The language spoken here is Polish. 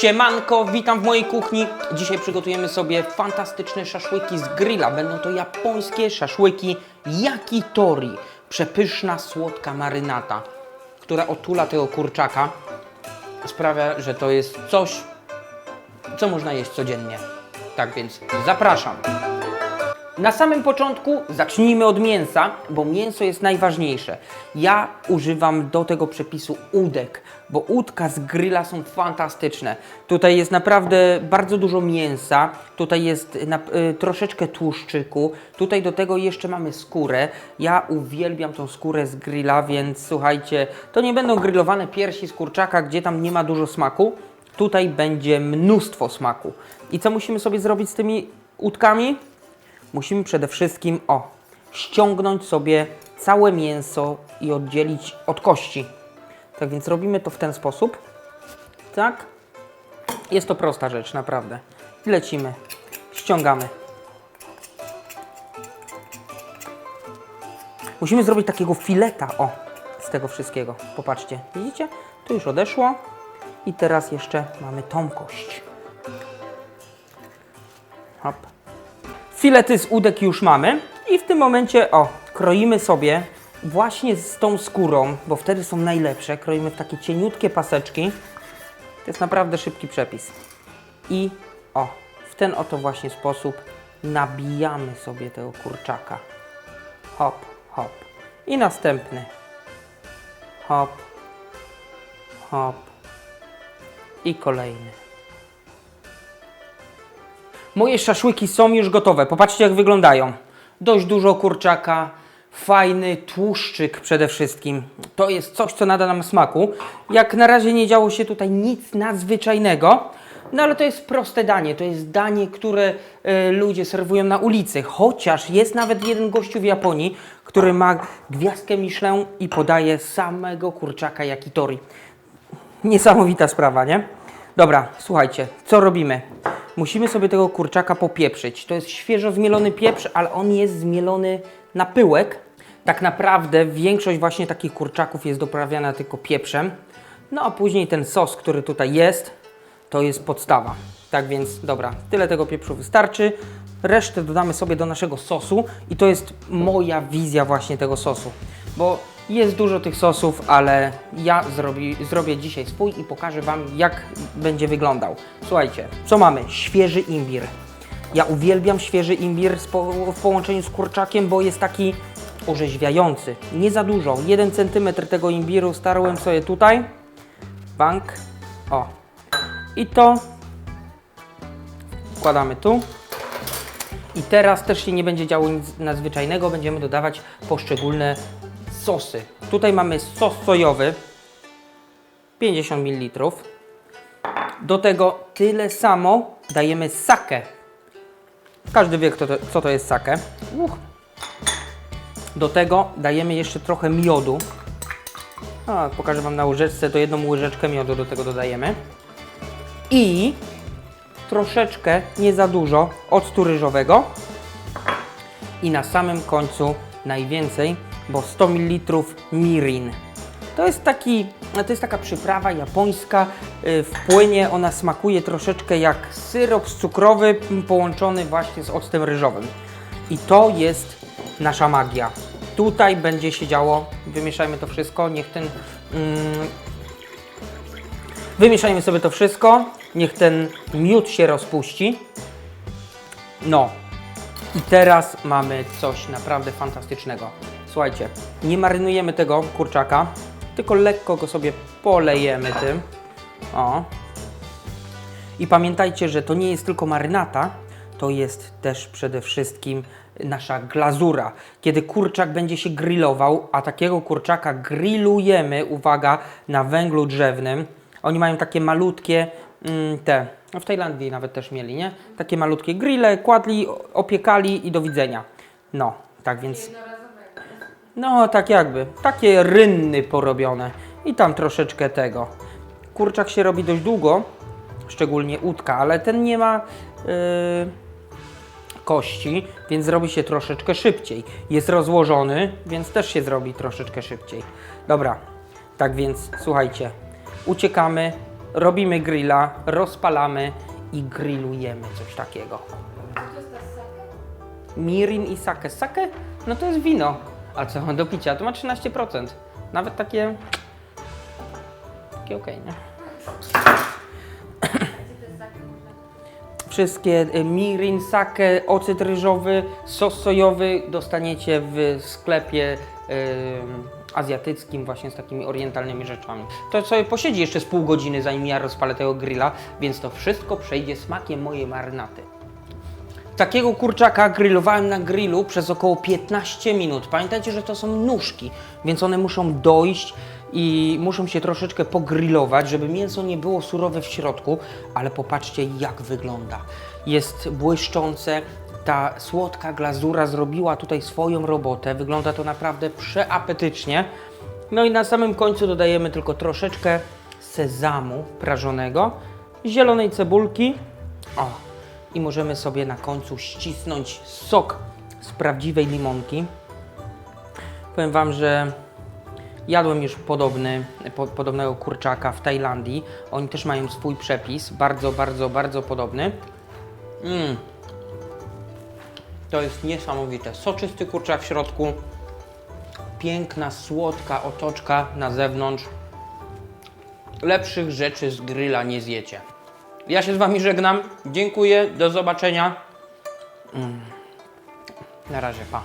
Siemanko, witam w mojej kuchni. Dzisiaj przygotujemy sobie fantastyczne szaszłyki z grilla. Będą to japońskie szaszłyki yakitori. Przepyszna, słodka marynata, która otula tego kurczaka. Sprawia, że to jest coś, co można jeść codziennie. Tak więc zapraszam. Na samym początku zacznijmy od mięsa, bo mięso jest najważniejsze. Ja używam do tego przepisu udek, bo udka z grilla są fantastyczne. Tutaj jest naprawdę bardzo dużo mięsa, tutaj jest na, y, troszeczkę tłuszczyku, tutaj do tego jeszcze mamy skórę. Ja uwielbiam tą skórę z grilla, więc słuchajcie, to nie będą grillowane piersi z kurczaka, gdzie tam nie ma dużo smaku. Tutaj będzie mnóstwo smaku. I co musimy sobie zrobić z tymi udkami? Musimy przede wszystkim o ściągnąć sobie całe mięso i oddzielić od kości. Tak więc robimy to w ten sposób. Tak. Jest to prosta rzecz, naprawdę. Lecimy. Ściągamy. Musimy zrobić takiego fileta, o, z tego wszystkiego. Popatrzcie, widzicie? Tu już odeszło. I teraz jeszcze mamy tą kość. Hop. Filety z udek już mamy i w tym momencie, o, kroimy sobie właśnie z tą skórą, bo wtedy są najlepsze. Kroimy w takie cieniutkie paseczki. To jest naprawdę szybki przepis. I o, w ten oto właśnie sposób nabijamy sobie tego kurczaka. Hop, hop. I następny. Hop, hop. I kolejny. Moje szaszłyki są już gotowe. Popatrzcie, jak wyglądają. Dość dużo kurczaka, fajny tłuszczyk przede wszystkim. To jest coś, co nada nam smaku. Jak na razie nie działo się tutaj nic nadzwyczajnego. No ale to jest proste danie. To jest danie, które e, ludzie serwują na ulicy. Chociaż jest nawet jeden gościu w Japonii, który ma gwiazdkę Michelin i podaje samego kurczaka yakitori. Niesamowita sprawa, nie? Dobra, słuchajcie, co robimy? Musimy sobie tego kurczaka popieprzyć. To jest świeżo zmielony pieprz, ale on jest zmielony na pyłek. Tak naprawdę większość właśnie takich kurczaków jest doprawiana tylko pieprzem. No a później ten sos, który tutaj jest, to jest podstawa. Tak więc, dobra, tyle tego pieprzu wystarczy. Resztę dodamy sobie do naszego sosu i to jest moja wizja właśnie tego sosu. Bo jest dużo tych sosów, ale ja zrobi, zrobię dzisiaj swój i pokażę Wam, jak będzie wyglądał. Słuchajcie, co mamy? Świeży imbir. Ja uwielbiam świeży imbir w połączeniu z kurczakiem, bo jest taki orzeźwiający. Nie za dużo. 1 cm tego imbiru starłem sobie tutaj. Bank. O. I to wkładamy tu. I teraz też się nie będzie działo nic nadzwyczajnego, będziemy dodawać poszczególne sosy. Tutaj mamy sos sojowy 50 ml. Do tego tyle samo dajemy sakę. Każdy wie, kto to, co to jest sakę. Uch. Do tego dajemy jeszcze trochę miodu. A, pokażę Wam na łyżeczce, to jedną łyżeczkę miodu do tego dodajemy. I troszeczkę, nie za dużo, octu ryżowego. I na samym końcu najwięcej, bo 100 ml mirin. To jest, taki, to jest taka przyprawa japońska. y, W płynie ona smakuje troszeczkę jak syrop cukrowy połączony właśnie z octem ryżowym. I to jest nasza magia. Tutaj będzie się działo, wymieszajmy to wszystko, niech ten mm, Wymieszajmy sobie to wszystko. Niech ten miód się rozpuści. No. I teraz mamy coś naprawdę fantastycznego. Słuchajcie, nie marynujemy tego kurczaka, tylko lekko go sobie polejemy tym. O. I pamiętajcie, że to nie jest tylko marynata, to jest też przede wszystkim nasza glazura. Kiedy kurczak będzie się grillował, a takiego kurczaka grillujemy, uwaga, na węglu drzewnym. Oni mają takie malutkie, mm, te, no w Tajlandii nawet też mieli, nie? Takie malutkie grille, kładli, opiekali i do widzenia. No, tak więc... No, tak jakby. Takie rynny porobione. I tam troszeczkę tego. Kurczak się robi dość długo, szczególnie udka, ale ten nie ma yy, kości, więc zrobi się troszeczkę szybciej. Jest rozłożony, więc też się zrobi troszeczkę szybciej. Dobra, tak więc słuchajcie, uciekamy, robimy grilla, rozpalamy i grillujemy coś takiego. Mirin i sake. Sake? No to jest wino. A co do picia? To ma 13%. Nawet takie... Takie okej, nie? Wszystkie y, mirin, sake, ocet ryżowy, sos sojowy dostaniecie w sklepie ym, azjatyckim właśnie z takimi orientalnymi rzeczami. To sobie posiedzi jeszcze z pół godziny zanim ja rozpalę tego grilla, więc to wszystko przejdzie smakiem mojej marynaty. Takiego kurczaka grillowałem na grillu przez około 15 minut. Pamiętajcie, że to są nóżki, więc one muszą dojść i muszą się troszeczkę pogrillować, żeby mięso nie było surowe w środku, ale popatrzcie jak wygląda. Jest błyszczące, ta słodka glazura zrobiła tutaj swoją robotę. Wygląda to naprawdę przeapetycznie. No i na samym końcu dodajemy tylko troszeczkę sezamu prażonego, zielonej cebulki. O, i możemy sobie na końcu ścisnąć sok z prawdziwej limonki. Powiem Wam, że jadłem już podobny, po, podobnego kurczaka w Tajlandii. Oni też mają swój przepis, bardzo, bardzo, bardzo podobny. Mm. To jest niesamowite. Soczysty kurczak w środku, piękna, słodka otoczka na zewnątrz. Lepszych rzeczy z grilla nie zjecie. Ja się z Wami żegnam. Dziękuję. Do zobaczenia. Mm. Na razie, pa.